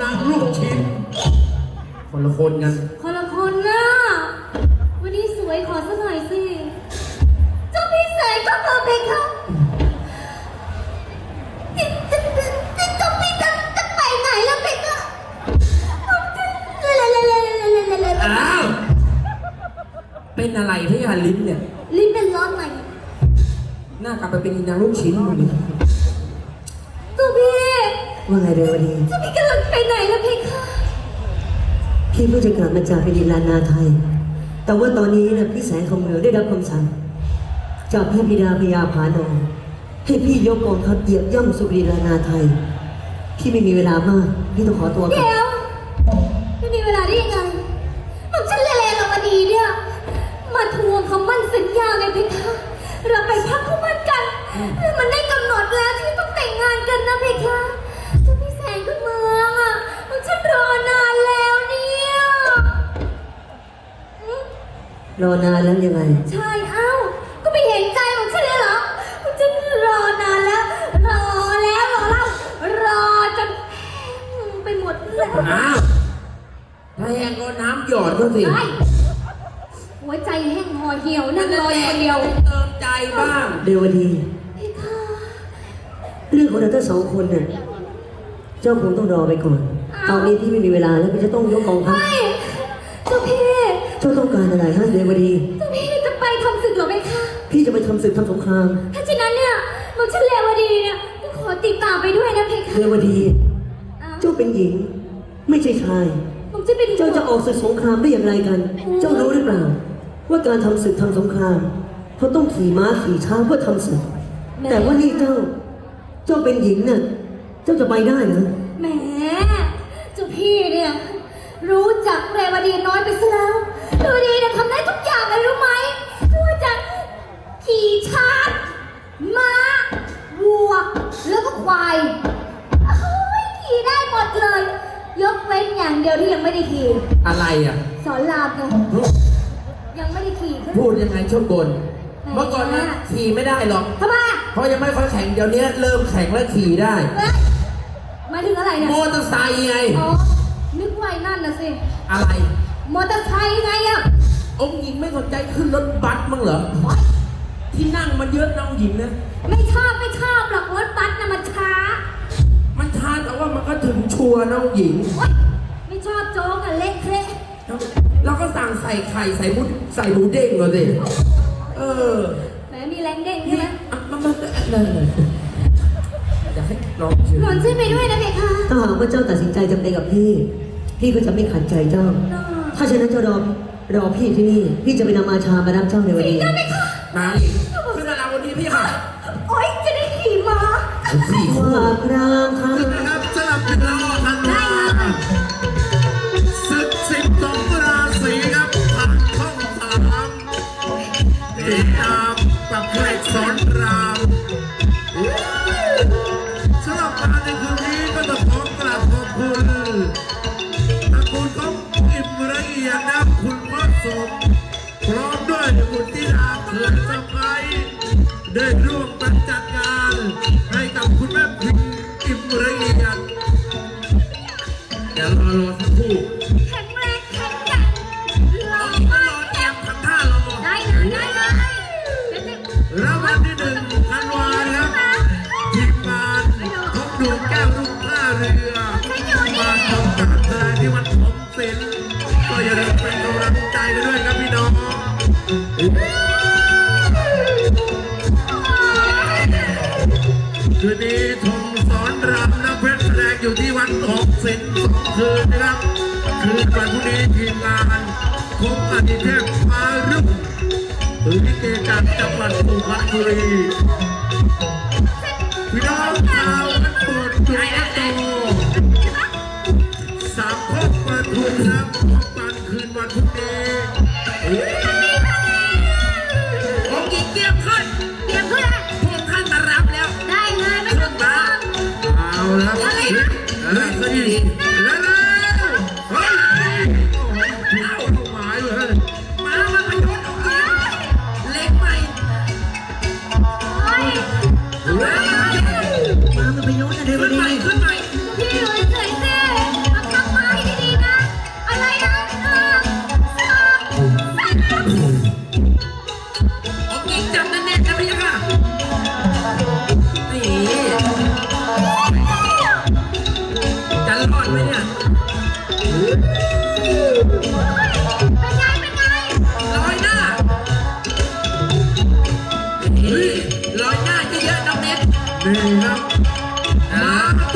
นางลูกชิ้น คนละคนกัน คนละคนนะวันนี้สวยขอสักหน่อยสิเจ้าพี่แสงก็มาเพคะจะจะจะเจ้าพี่จะจะไปไหนแล้วเพคะเลเลเลเลเลเลเลอ้าว เป็นอะไรพี่ยาลิ้นเนี่ย ลิ้นเป็นร้อนไหมหน้ากลับไปเป็นอีนางลูกชิ้นอยู่ดิเจ้าพี่ ว่าไงเรวดีเจ้าพี่กำลังไปไหนแล้วเพคะพี่เพิ่งจะกลับมาจากแผ่นดินลานนาไทย แต่ว่าตอนนี้นะพี่แสงของเหนือได้รับคำสั่ง จากพระบิดาพญาผานองให้พี่ยกกองทัพเหยียบย่ำสุรินทร์ลานนาไทย พี่ไม่มีเวลามาก พี่ต้องขอตัวกลับ เดี๋ยว รอนานแล้วยังไง ใช่เอ้า ก็ไม่เห็นใจของฉันเลยเหรอมันฉันรอนานแล้ว รอแล้วรอเล่ารอจนแห้งไปหมดแล้วอ้าวถ้าแห้งก็น้ำหยอดเขาสิ ไอ้หัวใจแห้งห่อเหี่ยวนั่งรออย่างเดียวเติมใจบ้างเรวดี พี่ค่ะเรื่องของเราทั้งสองคนเนี่ยเจ้าคงต้องรอไปก่อน ตอนนี้พี่ไม่มีเวลาแล้วพี่จะต้องยกกองทัพ ไม่เจ้าพี่เจ้าต้องการอะไรฮะเรวดี เจ้าพี่จะไปทำศึกเหรอไหมคะ พี่จะไปทำศึกทำสงคราม ถ้าฉะนั้นเนี่ยหมอมฉันเลวดีเนี่ยก็ขอติดตามไปด้วยนะเพคะเรวดี อ้าวเจ้าเป็นหญิง ไม่ใช่ชาย หมอมจะเป็นเจ้าจะออกศึกสงครามได้อย่างไรกัน เจ้ารู้หรือเปล่า ว่าการทำศึกทำสงครามเขาต้องขี่ม้าขี่ช้างเพื่อทำศึก แต่ว่านี่เจ้า เจ้าเป็นหญิงน่ะ เจ้าจะไปได้เหรอ แหมเจ้าพี่เนี่ยรู้จักเรวดีน้อยไปซะ นอย่างเดียวที่ยังไม่ได้ขี่อะไรอะ สอนรามไงยังไม่ได้ขี่ขึ้นพูดยังไงชอบกลเมื่อก่อนนะขี่ไม่ได้หรอก ทำไมอะเพราะยังไม่ค่อยแข็งเดี๋ยวนี้เริ่มแข็งแล้วขี่ได้เอ้ยหมายถึงอะไรเนี่ย มอเตอร์ไซค์ไง อ๋อ นึกว่าไอ้นั่นนะสิ อะไร มอเตอร์ไซค์ไงอะองค์หญิงไม่สนใจขึ้นรถบัสมั้งเหรอที่นั่งมันเยอะนะองค์หญิงนะ ไม่ชอบไม่ชอบหรอกรถบัสน่ะมันช้า มันช้าแต่ว่ามันก็ถึงชัวร์นะองค์หญิง ไข่ใส่หมูใส่หมูเด้งเลยสิเออแหมมีแรงเด้งใช่ไหมอะมันมันนั่นเลยอยากให้ลองชิมหล่อนช่วยไปด้วยนะเบคะถ้าหากว่าเจ้าตัดสินใจจะไปกับพี่ พี่ก็จะไม่ขัดใจเจ้า ถ้าฉะนั้นเจ้ารอรอพี่ที่นี่ พี่จะไปนำอาชามารับเจ้าในวันนี้นางอีกขึ้นมาแล้ววันนี้พี่ค่ะ โอ๊ยจะได้ขี่ม้าสี่คู่ว่าพรามคนะครับ ได้ อดิเทพมารุ่งหรือลิเกจากจังหวัดสุพรรณบุรีพี่น้องชาว น็ตนี่ครับหม